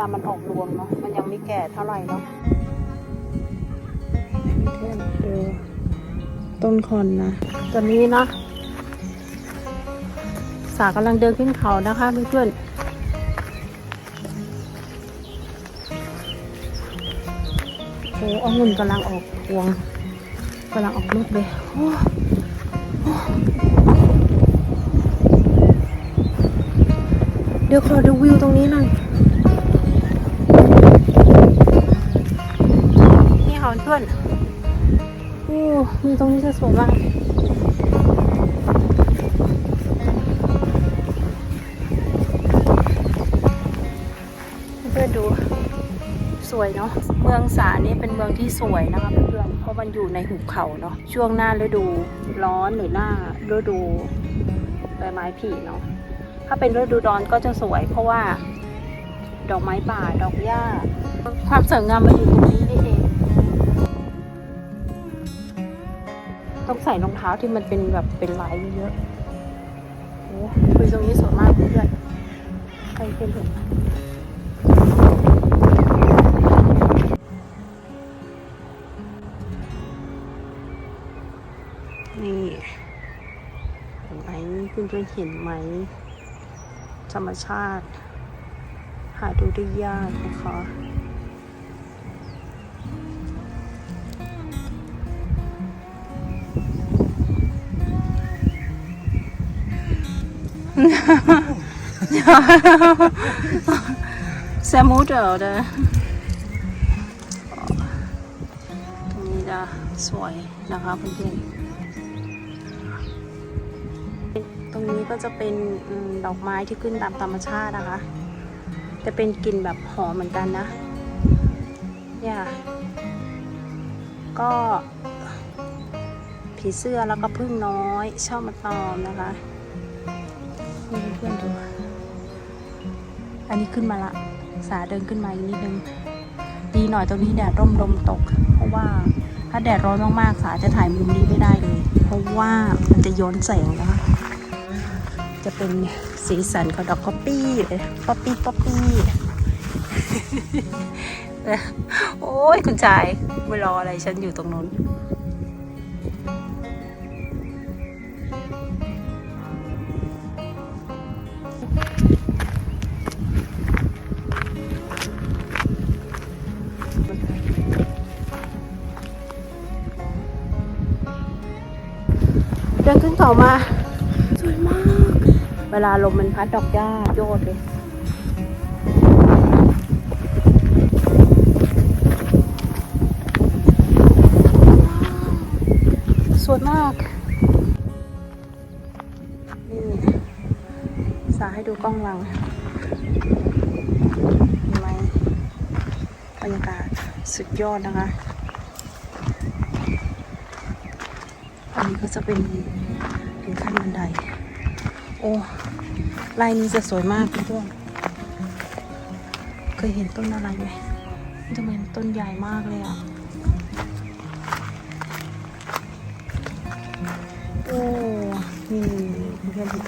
ลามันออกรวงเนาะ มันยังไม่แก่เท่าไหร่เนาะเพื่อนดูต้นคอนนะ ตอนนี้เนาะสากำลังเดินขึ้นเขานะคะเพื่อนๆโอ้องุ่นกำลังออกพวงกำลังออกลูกเลยโอ้โอ้เดี๋ยวขอดูวิวตรงนี้หน่อย นี่ค่ะเพื่อนโอ้วิวตรงนี้จะสวยมากเพื่อนดูสวยเนาะเมืองสานี่เป็นเมืองที่สวยนะคะเพื่อนเพราะมันอยู่ในหุบเขาเนาะช่วงหน้าฤดูร้อนหรือหน้าฤดูใบไม้ผลิเนาะถ้าเป็นฤดูร้อนก็จะสวย เพราะว่าดอกไม้ป่าดอกหญ้า ความสวยงามมันอยู่ตรงนี้นี่เอง ต้องใส่รองเท้าที่มันเป็นแบบเป็นลายเยอะโอ้คุยตรงนี้สวยมากเพื่อนๆไปเป็นถึงนี่เห็นไหมเพื่อนๆเห็นไหม ธรรมชาติ หาดูได้ยากนะคะ sehr Mutter, oder? ตรงนี้จะสวยนะคะเพื่อนๆตรงนี้ก็จะเป็นดอกไม้ที่ขึ้นตามธรรมชาตินะคะแต่เป็นกลิ่นแบบหอมเหมือนกันนะเนี่ยก็ผีเสื้อแล้วก็พึ่งน้อยชอบมาตอมนะคะ เพื่อนดู อันนี้ขึ้นมาละ สาเดินขึ้นมาอีกนิดนึง ดีหน่อยตรงนี้แดดร่มลมตก เพราะว่าถ้าแดดร้อนมากๆ สาจะถ่ายมุมนี้ไม่ได้เลย เพราะว่ามันจะย้อนแสงนะคะจะเป็นสีสันของดอกก๊อปปี้เลยป๊อปปี้ป๊อปปี้โอ้ยคุณชายไม่รออะไรฉันอยู่ตรงนู้น เดินขึ้นเขามา สวยมาก เวลาลมมันพัดดอกหญ้าโยดเลยสวยมากนี่สาให้ดูกล้องหลังเห็นไหมบรรยากาศสุดยอดนะคะ นี้ก็จะเป็นเป็นขั้นบันได โอ้ลายนี้จะสวยมากเพื่อนเคยเห็นต้นอะไรไหมทำไมมันต้นใหญ่มากเลยอะ โอ้ นี่เพื่อนๆดู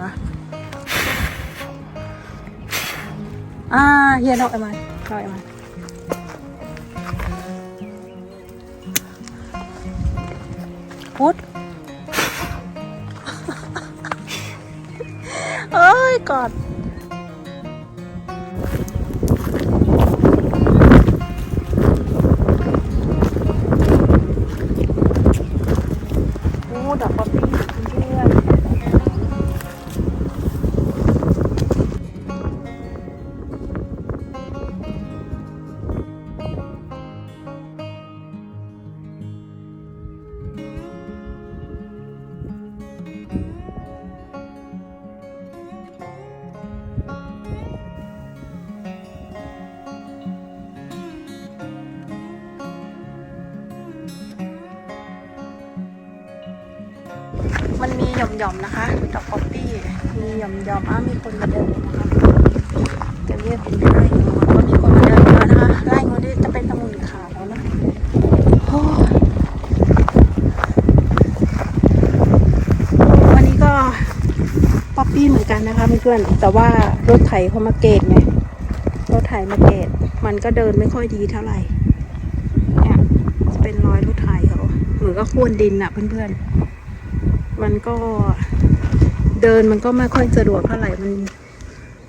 นะ อ่าเฮียนอกไอ้มันนอกไอ้มันพุดเอ้ยกอด มันมีหย่อมๆนะคะดอกป๊อปปี้ มีหย่อมๆอ้ามีคนมาเดินนะคะจะเรียกเป็นไร่งูก็มีคนมาเดินเยอะนะคะไร่งูนี่จะเป็นสมุนขาวแล้วนะโอ้วันนี้ก็ป๊อปปี้เหมือนกันนะคะเพื่อนๆแต่ว่ารถไถเขามาเกตไงรถไถมาเกตมันก็เดินไม่ค่อยดีเท่าไหร่เนี่ยเป็นรอยรถไถเขาเหมือนก็ค่นดินอะเพื่อนๆ มันก็เดินมันก็ไม่ค่อยสะดวกเท่าไหร่มัน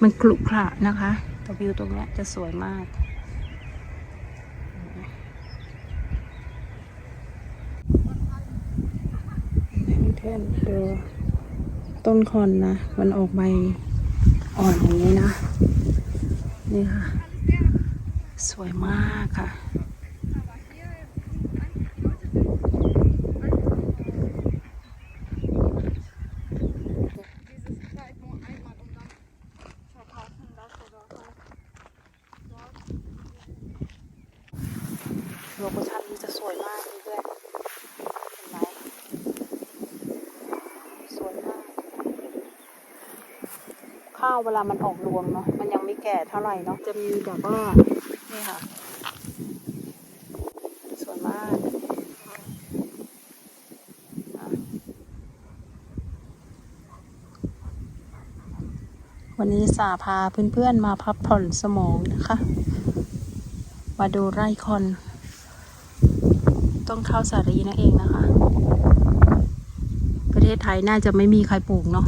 มันกลุกขระนะคะแต่วิวตรงนี้จะสวยมากเพื่นๆดูต้นคอนนะ มันออกใบอ่อนอย่างนี้นะ นี่ค่ะ สวยมากค่ะ โลเคชั่นนี้จะสวยมากเพื่อนๆเห็นไหมสวยมาก ข้าวเวลามันออกรวงเนาะมันยังไม่แก่เท่าไหร่เนาะจะมีแบบว่านี่ค่ะ ส่วยมากวันนี้สาพาเพื่อนๆมาพักผ่อนสมองนะคะ มาดูไร่คอน ต้นข้าสาลีนั่นเองนะคะ ประเทศไทยน่าจะไม่มีใครปลูกเนาะ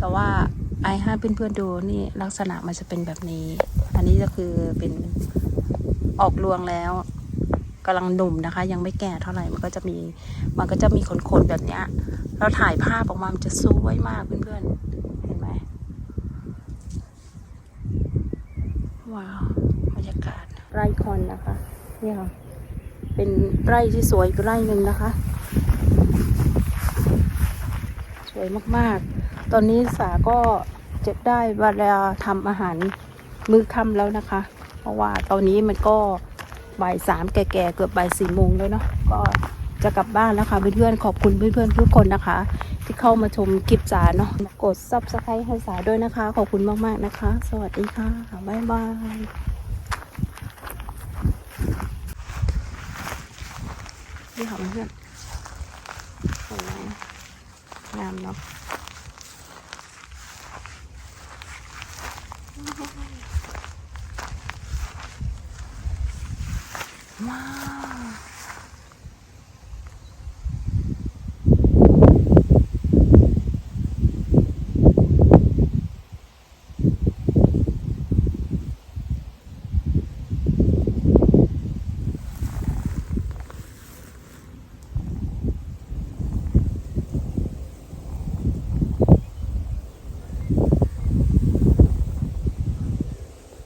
แต่ว่า ไอให้เพื่อนๆดูนี่ลักษณะมันจะเป็นแบบนี้ อันนี้ก็คือเป็นออกรวงแล้วกำลังหนุ่มนะคะ ยังไม่แก่เท่าไหร่มันก็จะมีมันก็จะมีขนๆแบบเนี้ยเราถ่ายภาพออกมามันจะสวยมากเพื่อนๆเห็นไหมว้าวบรรยากาศไร่คอนนะคะนี่ค่ะเป็นไร่ที่สวยอีกไร่หนึ่งนะคะ สวยมากๆ ตอนนี้สาก็เจ็บได้เวลาทำอาหารมื้อค่ำแล้วนะคะ เพราะว่าตอนนี้มันก็บ่ายสามแก่ๆเกือบบ่ายสี่โมงแล้วเนาะก็จะกลับบ้านแล้วค่ะเพื่อนๆขอบคุณเพื่อนๆทุกคนนะคะ ที่เข้ามาชมคลิปสาเนาะกดซับสไครต์ให้สาด้วยนะคะ ขอบคุณมากๆนะคะ สวัสดีค่ะบ๊ายบายนี่ค่ะเพื่อนๆเห็นไหมงามเนาะ ว้าว